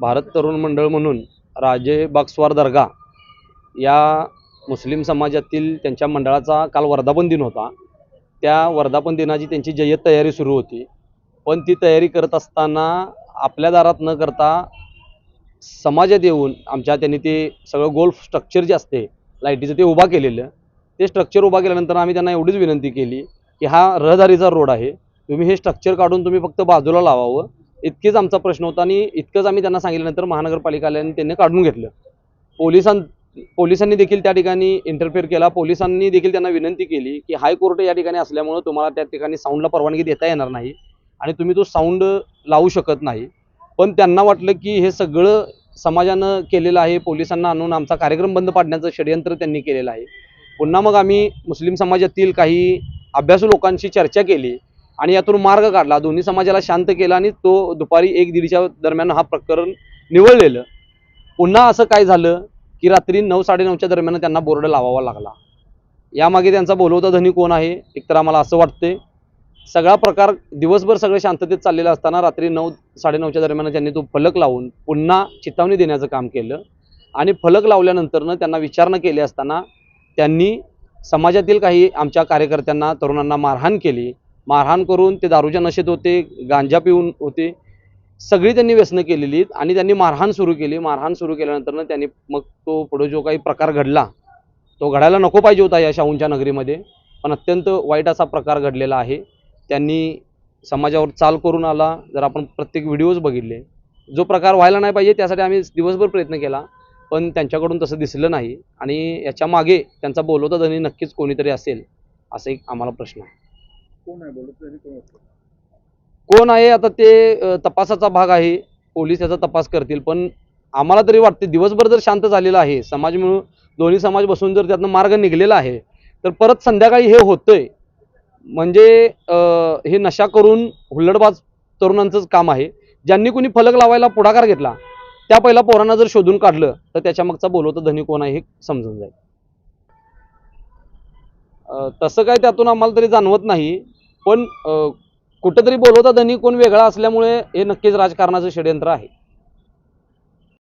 भारत तरुण मंडळ म्हणून राजे बागस्वार दर्गा या मुस्लिम समाजातील त्यांच्या मंडळाचा काल वर्धापन दिन होता. त्या वर्धापन दिनाची त्यांची जय्यत तयारी सुरू होती. पण ती तयारी करत असताना आपल्या दारात न करता समाजात येऊन आमच्या त्यांनी ते सगळं गोल्फ स्ट्रक्चर जे असते लाईटीचं ते उभा केलेलं ते स्ट्रक्चर उभा केल्यानंतर आम्ही त्यांना एवढीच विनंती केली की हा रहदारीचा रोड आहे. तुम्ही हे स्ट्रक्चर काढून तुम्ही फक्त बाजूला लावावं. इतकेच आमचा प्रश्न होता आणि इतकंच आम्ही त्यांना सांगितल्यानंतर महानगरपालिकाल्याने त्यांनी काढून घेतलं. पोलिसां पोलिसांनी देखील त्या ठिकाणी इंटरफेअर केला. पोलिसांनी देखील त्यांना विनंती केली की हायकोर्ट या ठिकाणी असल्यामुळं तुम्हाला त्या ठिकाणी साऊंडला परवानगी देता येणार नाही आणि तुम्ही तो साऊंड लावू शकत नाही. पण त्यांना वाटलं की हे सगळं समाजानं केलेलं आहे पोलिसांना आणून आमचा कार्यक्रम बंद पाडण्याचं षडयंत्र त्यांनी केलेलं आहे. पुन्हा मग आम्ही मुस्लिम समाजातील काही अभ्यासू लोकांशी चर्चा केली. आणि यातून मार्ग काढला. दोन्ही समाजाला शांत केला आणि तो दुपारी एक दीडच्या दरम्यान हा प्रकरण निवळलेलं पुन्हा असं काय झालं की रात्री नऊ साडेनऊच्या दरम्यान त्यांना बोर्ड लावावा लागला. यामागे त्यांचा बोलवता धनी कोण आहे? एकतर आम्हाला असं वाटते सगळा प्रकार दिवसभर सगळं शांततेत चाललेला असताना रात्री नऊ साडेनऊच्या दरम्यान त्यांनी तो फलक लावून पुन्हा चितावणी देण्याचं काम केलं. आणि फलक लावल्यानंतरनं त्यांना विचारणा केली असताना त्यांनी समाजातील काही आमच्या कार्यकर्त्यांना तरुणांना मारहाण केली. मारहाण करून ते दारूच्या नशेत होते गांजा पिऊन होते. सगळी त्यांनी व्यसनं केलेली आहेत आणि त्यांनी मारहाण सुरू केली. मारहाण सुरू केल्यानंतरनं त्यांनी मग तो पुढे जो काही प्रकार घडला तो घडायला नको पाहिजे होता या शाहूंच्या नगरीमध्ये. पण अत्यंत वाईट असा प्रकार घडलेला आहे. त्यांनी समाजावर चाल करून आला. जर आपण प्रत्येक व्हिडिओज बघितले जो प्रकार व्हायला नाही पाहिजे त्यासाठी आम्ही दिवसभर प्रयत्न केला पण त्यांच्याकडून तसं दिसलं नाही. आणि याच्या मागे त्यांचा बोलवता धनी नक्कीच कोणीतरी असेल असा एक आम्हाला प्रश्न आहे. कोण आहे? बोलत कोण कोण आहे? आता ते अ, तपासाचा भाग आहे. पोलीस याचा तपास करतील. पण आम्हाला तरी वाटते दिवसभर जर शांत झालेला आहे समाज मिळून दोन्ही समाज बसून जर त्यातनं मार्ग निघलेला आहे तर परत संध्याकाळी हे होतंय. म्हणजे अ, हे नशा करून हुल्लडबाज तरुणांचंच काम आहे. ज्यांनी कुणी फलक लावायला पुढाकार घेतला त्या पहिला पोरांना जर शोधून काढलं तर त्याच्या मागचा बोलवतं धनी कोण आहे हे समजून जाईल. अ, तसं काय त्यातून आम्हाला तरी जाणवत नाही. पण कुठंतरी बोलवता धनी कोण वेगळा असल्यामुळे हे नक्कीच राजकारणाचं षडयंत्र आहे.